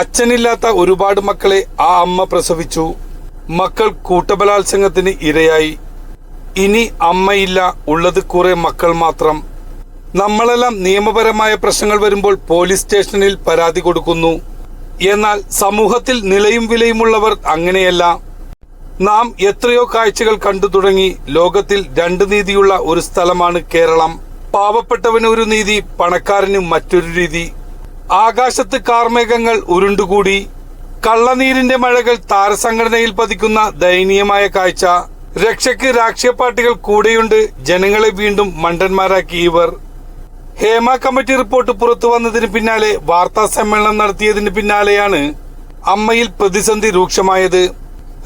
അച്ഛനില്ലാത്ത ഒരുപാട് മക്കളെ ആ അമ്മ പ്രസവിച്ചു. മക്കൾ കൂട്ടബലാത്സംഗത്തിന് ഇരയായി. ഇനി അമ്മയില്ല ഉള്ളത് കുറെ മക്കൾ മാത്രം. നമ്മളെല്ലാം നിയമപരമായ പ്രശ്നങ്ങൾ വരുമ്പോൾ പോലീസ് സ്റ്റേഷനിൽ പരാതി കൊടുക്കുന്നു. എന്നാൽ സമൂഹത്തിൽ നിലയും വിലയുമുള്ളവർ അങ്ങനെയല്ല. നാം എത്രയോ കാഴ്ചകൾ കണ്ടു തുടങ്ങി ലോകത്തിൽ രണ്ട് നീതിയുള്ള ഒരു സ്ഥലമാണ് കേരളം. പാവപ്പെട്ടവന് ഒരു നീതി പണക്കാരന് മറ്റൊരു രീതി. ആകാശത്ത് കാർമേഘങ്ങൾ ഉരുണ്ടുകൂടി കള്ളനീരിന്റെ മഴകൾ താരസംഘടനയിൽ പതിക്കുന്ന ദയനീയമായ കാഴ്ച. രക്ഷയ്ക്ക് രാഷ്ട്രീയ പാർട്ടികൾ കൂടെയുണ്ട് ജനങ്ങളെ വീണ്ടും മണ്ടന്മാരാക്കി ഇവർ. ഹേമ കമ്മിറ്റി റിപ്പോർട്ട് പുറത്തു വന്നതിന് പിന്നാലെ വാർത്താ സമ്മേളനം നടത്തിയതിന് പിന്നാലെയാണ് അമ്മയിൽ പ്രതിസന്ധി രൂക്ഷമായത്.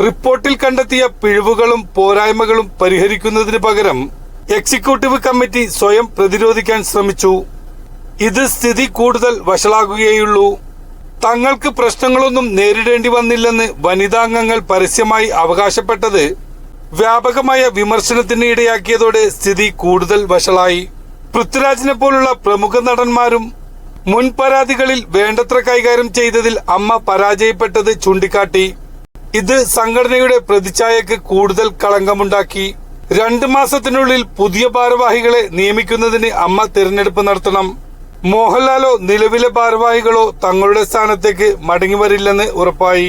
റിപ്പോർട്ടിൽ കണ്ടെത്തിയ പിഴവുകളും പോരായ്മകളും പരിഹരിക്കുന്നതിന് പകരം എക്സിക്യൂട്ടീവ് കമ്മിറ്റി സ്വയം പ്രതിരോധിക്കാൻ ശ്രമിച്ചു. ഇത് സ്ഥിതി കൂടുതൽ വഷളാകുകയുള്ളൂ തങ്ങൾക്ക് പ്രശ്നങ്ങളൊന്നും നേരിടേണ്ടി വന്നില്ലെന്ന് വനിതാംഗങ്ങൾ പരസ്യമായി അവകാശപ്പെട്ടത് വ്യാപകമായ വിമർശനത്തിന് ഇടയാക്കിയതോടെ സ്ഥിതി കൂടുതൽ വഷളായി. പൃഥ്വിരാജിനെ പോലുള്ള പ്രമുഖ നടന്മാരും മുൻ പരാതികളിൽ വേണ്ടത്ര കൈകാര്യം ചെയ്തതിൽ അമ്മ പരാജയപ്പെട്ടത് ചൂണ്ടിക്കാട്ടി. ഇത് സംഘടനയുടെ പ്രതിച്ഛായക്ക് കൂടുതൽ കളങ്കമുണ്ടാക്കി. രണ്ട് മാസത്തിനുള്ളിൽ പുതിയ ഭാരവാഹികളെ നിയമിക്കുന്നതിന് അമ്മ തിരഞ്ഞെടുപ്പ് നടത്തണം. മോഹൻലാലോ നിലവിലെ ഭാരവാഹികളോ തങ്ങളുടെ സ്ഥാനത്തേക്ക് മടങ്ങി വരില്ലെന്ന് ഉറപ്പായി.